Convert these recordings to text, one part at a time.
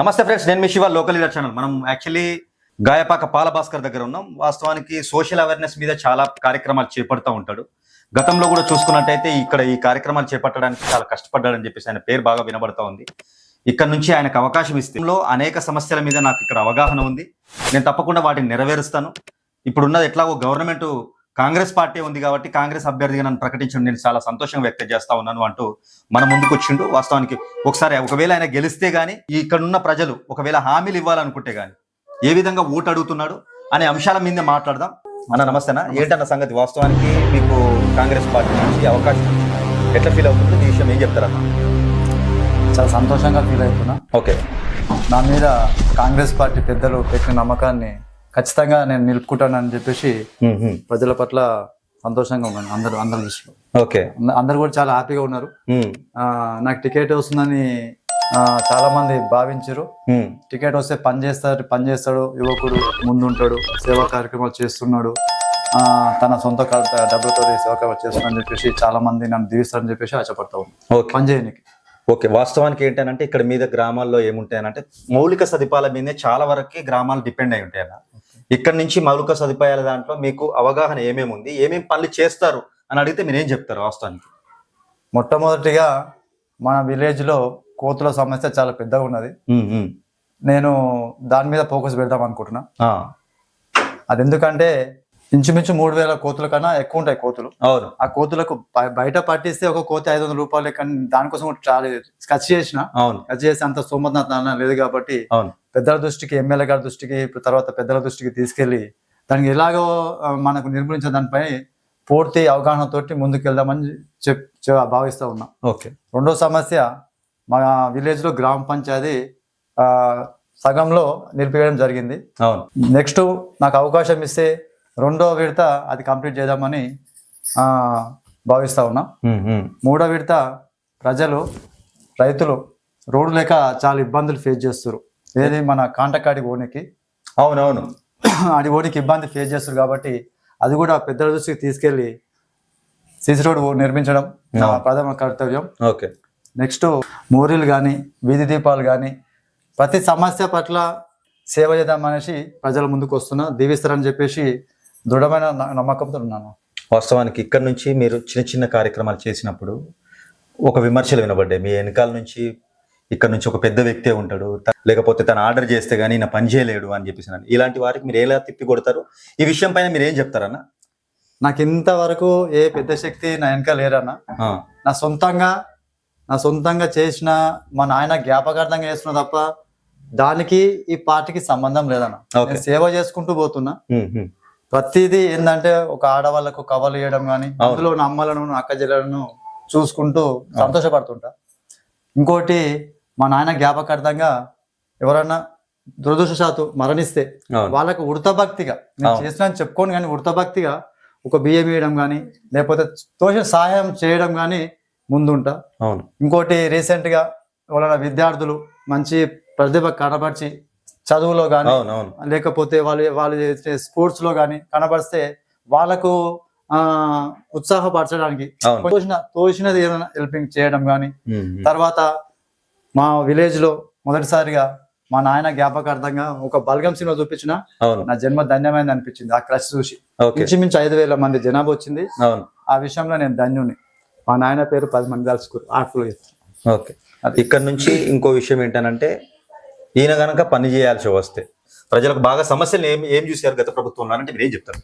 నమస్తే ఫ్రెండ్స్ నేను మీ శివ లోకల్ లీడర్ ఛానల్ మనం యాక్చువల్లీ గాయపాక పాలభాస్కర్ దగ్గర ఉన్నాం. వాస్తవానికి సోషల్ అవేర్నెస్ మీద చాలా కార్యక్రమాలు చేపడుతూ ఉంటాడు. గతంలో కూడా చూసుకున్నట్టయితే ఇక్కడ ఈ కార్యక్రమాలు చేపట్టడానికి చాలా కష్టపడ్డాడని చెప్పేసి ఆయన పేరు బాగా వినబడతా ఉంది. ఇక్కడ నుంచి ఆయనకు అవకాశం ఇస్తే అనేక సమస్యల మీద నాకు ఇక్కడ అవగాహన ఉంది. నేను తప్పకుండా వాటిని నెరవేరుస్తాను. ఇప్పుడున్నది ఎట్లాగో గవర్నమెంట్ కాంగ్రెస్ పార్టీ ఉంది కాబట్టి కాంగ్రెస్ అభ్యర్థిగా నన్ను ప్రకటించడం నేను చాలా సంతోషంగా వ్యక్తం చేస్తా ఉన్నాను అంటూ మన ముందుకు వచ్చిండు. వాస్తవానికి ఒకసారి ఒకవేళ ఆయన గెలిస్తే గానీ ఇక్కడున్న ప్రజలు ఒకవేళ హామీలు ఇవ్వాలనుకుంటే గానీ ఏ విధంగా ఓటు అడుగుతున్నాడు అనే అంశాల మీద మాట్లాడదాం. అన్న నమస్తేనా? ఏంటన్న సంగతి? వాస్తవానికి మీకు కాంగ్రెస్ పార్టీ నుంచి అవకాశం. ఎట్లా ఫీల్ అవుతుంది? ఈ విషయం ఏం చెప్తారన్న? చాలా సంతోషంగా ఫీల్ అవుతున్నా. ఓకే. నా మీద కాంగ్రెస్ పార్టీ పెద్దలు పెట్టిన నమ్మకాన్ని ఖచ్చితంగా నేను నిలుపుకుంటానని చెప్పేసి ప్రజల పట్ల సంతోషంగా ఉన్నాను అందరు అందరి దృష్టిలో. ఓకే. అంద- అందరు కూడా చాలా హ్యాపీగా ఉన్నారు. నాకు టికెట్ వస్తుందని చాలా మంది భావించారు. టికెట్ వస్తే పని చేస్తాడు పని చేస్తాడు యువకుడు ముందుంటాడు సేవా కార్యక్రమాలు చేస్తున్నాడు. తన సొంత డబ్బులతో సేవా కార్యక్రమాలు చేస్తున్నాడని చెప్పేసి చాలా మంది నన్ను దీవిస్తారని చెప్పేసి ఆశపడతా ఉన్నాను ఓకే. పని చేయనికి. ఓకే వాస్తవానికి ఏంటంటే ఇక్కడ మీద గ్రామాల్లో ఏముంటాయనంటే మౌలిక సదుపాయాల మీదే చాలా వరకు గ్రామాలు డిపెండ్ అయి ఉంటాయన్న. ఇక్కడ నుంచి మౌలిక సదుపాయాల దాంట్లో మీకు అవగాహన ఏమేమి ఉంది ఏమేమి పనులు చేస్తారు అని అడిగితే మీరు ఏం చెప్తారు వాస్తవానికి? మొట్టమొదటిగా మన విలేజ్లో కోతుల సమస్య చాలా పెద్దగా ఉన్నది. నేను దాని మీద ఫోకస్ పెడదాం అనుకుంటున్నా. అది ఎందుకంటే ఇంచుమించు మూడు వేల కోతుల కన్నా ఎక్కువ ఉంటాయి కోతులు. అవును. ఆ కోతులకు బయ- బయట పట్టిస్తే ఒక కోతి ఐదు వందల రూపాయలు కానీ దానికోసం చాలా ఖర్చు చేసిన అవును. ఖర్చు చేసి అంత నాన్న లేదు కాబట్టి అవును. పెద్దల దృష్టికి ఎమ్మెల్యే గారి దృష్టికి తర్వాత పెద్దల దృష్టికి తీసుకెళ్ళి దానికి ఎలాగో మనకు నిర్మూలించే దానిపై పూర్తి అవగాహనతోటి ముందుకు వెళ్దామని చెప్ భావిస్తా ఉన్నా. ఓకే. రెండో సమస్య మా విలేజ్లో గ్రామ పంచాయతీ ఆ, సగంలో నిలిపివేయడం జరిగింది. అవును. నెక్స్ట్ నాకు అవకాశం ఇస్తే రెండో విడత అది కంప్లీట్ చేద్దామని భావిస్తా ఉన్నా. మూడో విడత ప్రజలు రైతులు రోడ్డు లేక చాలా ఇబ్బందులు ఫేస్ చేస్తారు ఏది మన కాంటకాడి ఓనికి. అవును అవును ఆడి ఓనికి ఇబ్బంది ఫేస్ చేస్తారు కాబట్టి అది కూడా పెద్దల దృష్టికి తీసుకెళ్ళి సిసి రోడ్ నిర్మించడం ప్రథమ కర్తవ్యం. ఓకే. నెక్స్ట్ మోరీలు కానీ వీధి దీపాలు కానీ ప్రతి సమస్య పట్ల సేవ చేద్దాం అనేసి ప్రజల ముందుకు వస్తున్నా. దీవిస్తారని చెప్పేసి దృఢమైన నమ్మకంతో ఉన్నాను. వాస్తవానికి ఇక్కడ నుంచి మీరు చిన్న చిన్న కార్యక్రమాలు చేసినప్పుడు ఒక విమర్శలు వినబడ్డాయి. మీ వెనకాల నుంచి ఇక్కడ నుంచి ఒక పెద్ద వ్యక్తే ఉంటాడు. లేకపోతే తను ఆర్డర్ చేస్తే గానీ నా పని చేయలేడు అని చెప్పేసి అన్నాడు. ఇలాంటి వారికి మీరు ఎలా తిప్పి కొడతారు? ఈ విషయం పైన మీరు ఏం చెప్తారన్న నాకు ఇంతవరకు ఏ పెద్ద శక్తి నా వెనక లేరన్న. నా సొంతంగా నా సొంతంగా చేసిన మా నాయన జ్ఞాపకార్థంగా చేస్తున్నా తప్ప దానికి ఈ పార్టీకి సంబంధం లేదన్న. సేవ చేసుకుంటూ పోతున్నా. ప్రతిదీ ఏంటంటే ఒక ఆడవాళ్ళకు కవలు ఇవ్వడం కానీ. అందులో నా అమ్మలను నా అక్క చెల్లెలను చూసుకుంటూ సంతోషపడుతుంటా ఇంకోటి మా నాయన జ్ఞాపకార్థంగా ఎవరన్నా దురదృష్టశాత్తు మరణిస్తే వాళ్ళకు వృతభక్తిగా నేను. చేసిన చెప్పుకోను కానీ వృతభక్తిగా ఒక బియ్యం ఇవ్వడం కానీ లేకపోతే తోచిన సహాయం చేయడం కానీ ముందుంటా ఇంకోటి రీసెంట్గా ఎవరైనా విద్యార్థులు మంచి ప్రతిభ కనబరిచి చదువులో కానీ లేకపోతే వాళ్ళు వాళ్ళు చేసే స్పోర్ట్స్లో కానీ కనబరిస్తే వాళ్ళకు ఆ ఉత్సాహపరచడానికి అవును. తోచిన తోచినది ఏదైనా హెల్పింగ్ చేయడం కానీ. తర్వాత మా విలేజ్లో మొదటిసారిగా మా నాయన జ్ఞాపకార్థంగా ఒక బల్గం సినిమా చూపించిన నా జన్మ ధన్యమైంది అనిపించింది. ఆ క్రష్ చూసి. ఇంచుమించు ఐదు వేల మంది జనాభా వచ్చింది. ఆ విషయంలో నేను ధన్యుని మా నాయన పేరు పది మంది కలుసుకురు ఆర్ట్ఫుల్ ఓకే. ఇక్కడ నుంచి ఇంకో విషయం ఏంటనంటే ఈయన గనక పని చేయాల్సి వస్తే ప్రజలకు బాగా సమస్యలు ఏం ఏం చూశారు గత ప్రభుత్వంలో అంటే మీరు ఏం చెప్తారు?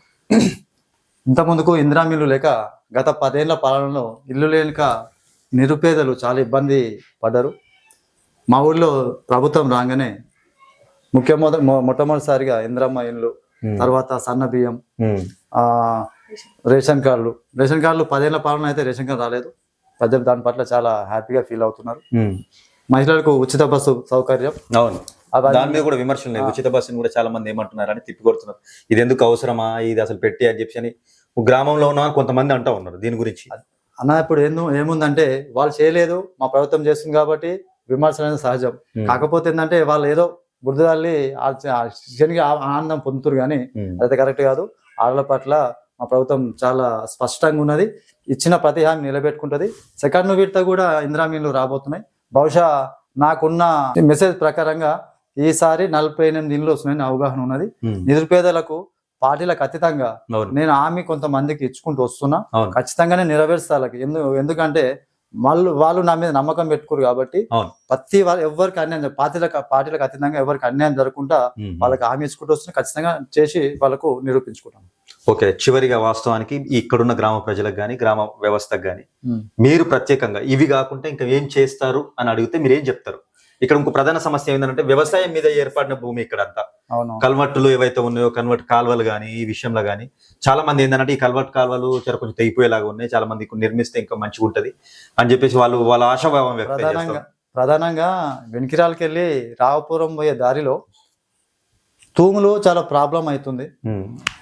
ఇంత ముందుకు ఇందిరా మిల్లు లేక గత పదేళ్ళ పాలనలో ఇల్లు లేక నిరుపేదలు చాలా ఇబ్బంది పడ్డారు. మా ఊళ్ళో ప్రభుత్వం రాగానే ముఖ్య మొద- మొ- మొట్టమొదటిసారిగా ఇందిరమ్మ ఇల్లు తర్వాత సన్న బియ్యం రేషన్ కార్డులు. రేషన్ కార్డులు పదేళ్ళ పాలన అయితే రేషన్ కార్డు రాలేదు. ప్రజలు దాని పట్ల చాలా హ్యాపీగా ఫీల్ అవుతున్నారు. మహిళలకు ఉచిత బస్సు సౌకర్యం. అవును. దాని మీద కూడా విమర్శలు ఉన్నాయి ఉచిత బస్సుని కూడా చాలా మంది ఏమంటున్నారు అని తిప్పికొడుతున్నారు. ఇది ఎందుకు అవసరమా? ఇది అసలు పెట్టి అని చెప్పి అని గ్రామంలో ఉన్న కొంతమంది అంటా ఉన్నారు దీని గురించి. అన్న ఇప్పుడు ఏందో ఏముందంటే వాళ్ళు చేయలేదు మా ప్రభుత్వం చేస్తుంది కాబట్టి విమర్శలు అనేది సహజం. కాకపోతే ఏంటంటే వాళ్ళు ఏదో బురదల్లి శనికి ఆనందం పొందుతారు కానీ అదైతే కరెక్ట్ కాదు. ఆడల పట్ల మా ప్రభుత్వం చాలా స్పష్టంగా ఉన్నది. ఇచ్చిన ప్రతి హామీ నిలబెట్టుకుంటది. సెకండ్ విడత కూడా ఇందిరా మీన్లు రాబోతున్నాయి. బహుశా నాకున్న మెసేజ్ ప్రకారంగా ఈసారి నలభై ఎనిమిది ఇండ్లు వస్తున్నాయని అవగాహన ఉన్నది. ఉమ్. నిరుపేదలకు పార్టీలకు అతీతంగా నేను హామీ కొంతమందికి ఇచ్చుకుంటూ వస్తున్నా. ఖచ్చితంగానే ఎందు ఎందుకంటే వాళ్ళు వాళ్ళు నా మీద నమ్మకం పెట్టుకోరు కాబట్టి. ప్రతి వాళ్ళు ఎవరికి అన్యాయం పార్టీలకు పార్టీలకు అతీతంగా ఎవరికి అన్యాయం జరగకుండా ఉమ్. వాళ్ళకి హామీ ఇచ్చుకుంటూ వస్తున్నా. ఖచ్చితంగా చేసి వాళ్ళకు నిరూపించుకుంటాం. ఓకే చివరిగా వాస్తవానికి ఇక్కడున్న గ్రామ ప్రజలకు కానీ గ్రామ వ్యవస్థకు కానీ మీరు ప్రత్యేకంగా ఇవి కాకుండా ఇంకా ఏం చేస్తారు అని అడిగితే మీరు ఏం చెప్తారు? ఇక్కడ ఇంకో ప్రధాన సమస్య ఏంటంటే వ్యవసాయం మీద ఏర్పడిన భూమి ఇక్కడ అంతా కల్వర్టులు ఏవైతే ఉన్నాయో కన్వర్ట్ కాలువలు కానీ ఈ విషయంలో కానీ చాలా మంది ఏంటంటే ఈ కల్వర్ట్ కాలువలు చాలా కొంచెం తెగిపోయేలాగా ఉన్నాయి. చాలా మంది నిర్మిస్తే ఇంకా మంచిగా ఉంటది అని చెప్పేసి వాళ్ళు వాళ్ళ ఆశాభావం వ్యక్తం ప్రధానంగా చేస్తారు. ప్రధానంగా వెనికిరాలకి వెళ్ళి రావపురం పోయే దారిలో తూములు చాలా ప్రాబ్లం అవుతుంది.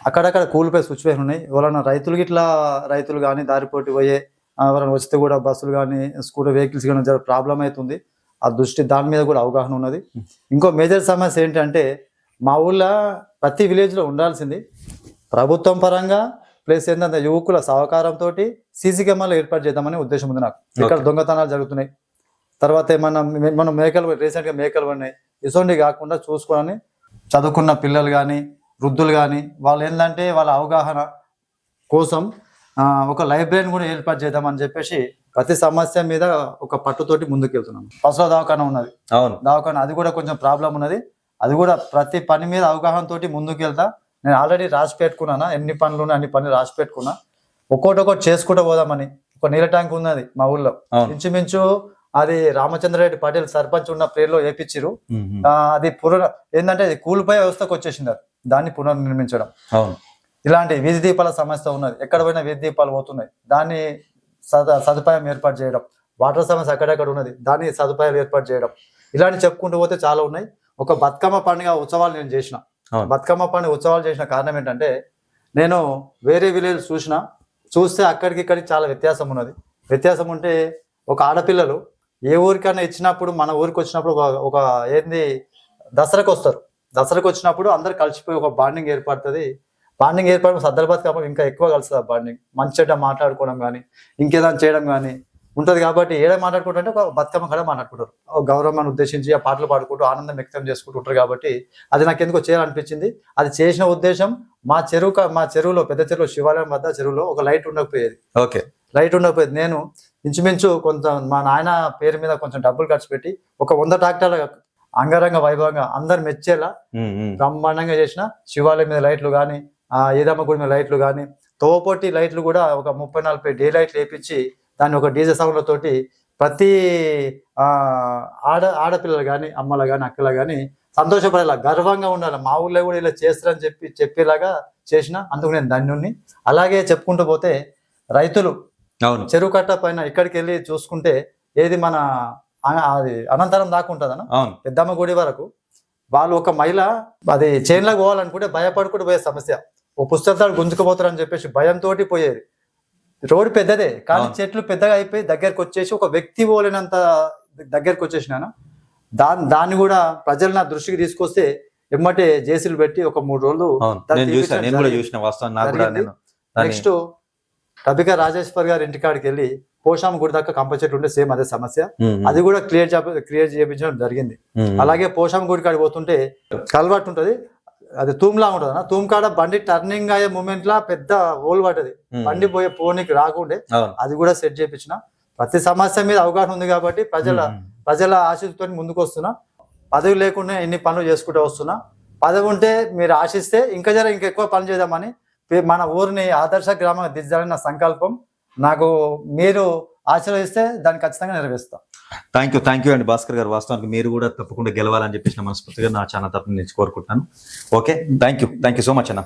అక్కడక్కడ కూలిపోయే సిచ్యువేషన్ ఉన్నాయి. ఎవరైనా రైతులు ఇట్లా రైతులు కానీ దారిపోటీ పోయే ఎవరైనా వస్తే కూడా బస్సులు కానీ స్కూటర్ వెహికల్స్ కానీ జర ప్రాబ్లం అవుతుంది. ఆ దృష్టి దాని మీద కూడా అవగాహన ఉన్నది. ఇంకో మేజర్ సమస్య ఏంటంటే మా ఊళ్ళో ప్రతి విలేజ్లో ఉండాల్సింది ప్రభుత్వం పరంగా ప్లస్ ఏంటంటే యువకుల సహకారంతో సీసీ కెమెరాలు ఏర్పాటు చేద్దామనే ఉద్దేశం ఉంది నాకు. ఇక్కడ. దొంగతనాలు జరుగుతున్నాయి. తర్వాత ఏమన్నా మనం మేకలు రీసెంట్గా మేకలు పడినాయి. ఇటువంటి కాకుండా చూసుకోవాలని చదువుకున్న పిల్లలు కానీ వృద్ధులు కానీ వాళ్ళు ఏంటంటే వాళ్ళ అవగాహన కోసం ఒక లైబ్రరీని కూడా ఏర్పాటు చేద్దామని చెప్పేసి ప్రతి సమస్య మీద ఒక పట్టుతోటి ముందుకు వెళ్తున్నాం పశువుల దవాఖాన ఉన్నది. అవును. దవాఖాన అది కూడా కొంచెం ప్రాబ్లం ఉన్నది. అది కూడా ప్రతి పని మీద అవగాహన తోటి ముందుకు వెళ్తా నేను ఆల్రెడీ రాసి పెట్టుకున్నానా? ఎన్ని పనులు ఉన్నాయి అన్ని పనులు రాసి పెట్టుకున్నా. ఒక్కోటి ఒక్కోటి చేసుకుంటూ పోదామని. ఒక నీళ్ళ ట్యాంక్ ఉన్నది మా ఊళ్ళో. ఇంచుమించు అది రామచంద్రరెడ్డి పటేల్ సర్పంచ్ ఉన్న పేరులో వేపించిరు అది పునర్ ఏంటంటే అది కూలిపోయే వ్యవస్థకు వచ్చేసింది అది. దాన్ని పునర్నిర్మించడం. ఇలాంటి వీధి దీపాల సమస్య ఉన్నది. ఎక్కడ పోయినా వీధి దీపాలు పోతున్నాయి. దాన్ని సద- సదుపాయం ఏర్పాటు చేయడం. వాటర్ సమస్య అక్కడెక్కడ ఉన్నది. దాన్ని సదుపాయాలు ఏర్పాటు చేయడం. ఇలాంటి చెప్పుకుంటూ పోతే చాలా ఉన్నాయి. ఒక బతుకమ్మ పండుగ ఉత్సవాలు నేను చేసిన. బతుకమ్మ పండుగ ఉత్సవాలు చేసిన కారణం ఏంటంటే నేను వేరే విలేజ్ చూసిన. చూస్తే అక్కడికి ఇక్కడికి చాలా వ్యత్యాసం ఉన్నది. వ్యత్యాసం ఉంటే ఒక ఆడపిల్లలు ఏ ఊరికైనా ఇచ్చినప్పుడు మన ఊరికి వచ్చినప్పుడు ఒక- ఒక ఏంది దసరాకు వస్తారు. దసరాకు వచ్చినప్పుడు అందరు కలిసిపోయి ఒక బాండింగ్ ఏర్పడుతుంది. బాండింగ్ ఏర్పడడం సద్దల బతుకమ్మ ఇంకా ఎక్కువ కలుస్తుంది ఆ బాండింగ్. మంచి చెడ్డ మాట్లాడుకోవడం కానీ ఇంకేదైనా చేయడం కానీ ఉంటది కాబట్టి ఏడ మాట్లాడుకుంటారు అంటే ఒక బతుకమ్మ కూడా మాట్లాడుకుంటారు. గౌరవాన్ని ఉద్దేశించి ఆ పాటలు పాడుకుంటూ ఆనందం వ్యక్తం చేసుకుంటూ ఉంటారు కాబట్టి అది నాకు ఎందుకో చేయాలనిపించింది. అది చేసిన ఉద్దేశం మా చెరువు మా చెరువులో పెద్ద చెరువు శివాలయం వద్ద చెరువులో ఒక లైట్ ఉండకపోయేది. ఓకే. లైట్ ఉండకపోయేది. నేను ఇంచుమించు కొంత మా నాయన పేరు మీద కొంచెం డబ్బులు ఖర్చు పెట్టి ఒక వంద ట్రాక్టర్ల అంగరంగ వైభవంగా అందరు మెచ్చేలా బ్రహ్మాండంగా చేసిన శివాలయం మీద లైట్లు కానీ ఆ ఏదమ్మ గుడి మీద లైట్లు కానీ తోపోటి లైట్లు కూడా ఒక ముప్పై నలభై డే లైట్లు వేపించి దాన్ని ఒక డీజే సౌండ్లతోటి ప్రతి ఆ ఆడ ఆడపిల్లలు కానీ అమ్మలు కానీ అక్కలు కానీ సంతోషపడేలా గర్వంగా ఉండాలి. మా ఊళ్ళో కూడా ఇలా చేస్తారని చెప్పి చెప్పేలాగా చేసిన. అందుకు నేను ధన్యుణ్ణి. అలాగే చెప్పుకుంటూ పోతే రైతులు అవును. చెరువు కట్ట పైన ఇక్కడికి వెళ్ళి చూసుకుంటే ఏది మన అది అనంతరం దాకా ఉంటుందన్న అవును. పెద్దమ్మ గుడి వరకు. వాళ్ళు ఒక మహిళ అది చైన్లకు పోవాలనుకుంటే భయపడుకుంటూ పోయే సమస్య. ఓ పుస్తకాలు గుంజుకుపోతారు అని చెప్పేసి భయంతో పోయేది. రోడ్డు పెద్దదే కానీ. చెట్లు పెద్దగా అయిపోయి దగ్గరకు వచ్చేసి ఒక వ్యక్తి పోలేనంత దగ్గరకు వచ్చేసినాను? దాన్ని దాన్ని కూడా ప్రజలు నా దృష్టికి తీసుకొస్తే ఎమ్మటే జేసీలు పెట్టి ఒక మూడు రోజులు నెక్స్ట్ రబిక రాజేశ్వర్ గారి ఇంటికాడికి వెళ్ళి పోషామ గుడి దాకా కంప చెట్టు ఉంటే సేమ్ అదే సమస్య. అది కూడా క్లియర్ క్లియర్ చేయించడం జరిగింది. అలాగే పోషామ గుడి కాడికి పోతుంటే కల్వర్ట్ ఉంటది. అది తూమ్లా ఉంటది అన్న. తూమ్ కాడ బండి టర్నింగ్ అయ్యే మూమెంట్ లా పెద్ద హోల్ పడ్డది. బండి పోయే పోనీకి రాకుండే అది కూడా సెట్ చేయించిన ప్రతి సమస్య మీద అవగాహన ఉంది కాబట్టి ప్రజల ప్రజల ఆశతో ముందుకు వస్తున్నా. పదవి లేకుండా ఎన్ని పనులు చేసుకుంటూ వస్తున్నా. పదవి ఉంటే మీరు ఆశిస్తే ఇంకా జర ఇంకా ఎక్కువ పని చేద్దామని మన ఊరిని ఆదర్శ గ్రామంగా దిద్దాలని నా సంకల్పం నాకు మీరు ఆశీర్వదిస్తే దాన్ని ఖచ్చితంగా నెరవేరుస్తాం. థ్యాంక్ యూ థ్యాంక్ యూ అండి భాస్కర్ గారు. వాస్తవానికి మీరు కూడా తప్పకుండా గెలవాలని చెప్పేసి మనస్ఫూర్తిగా నా ఛానల్ తరపున నేను కోరుకుంటున్నాను. Okay thank you thank you so much అన్న.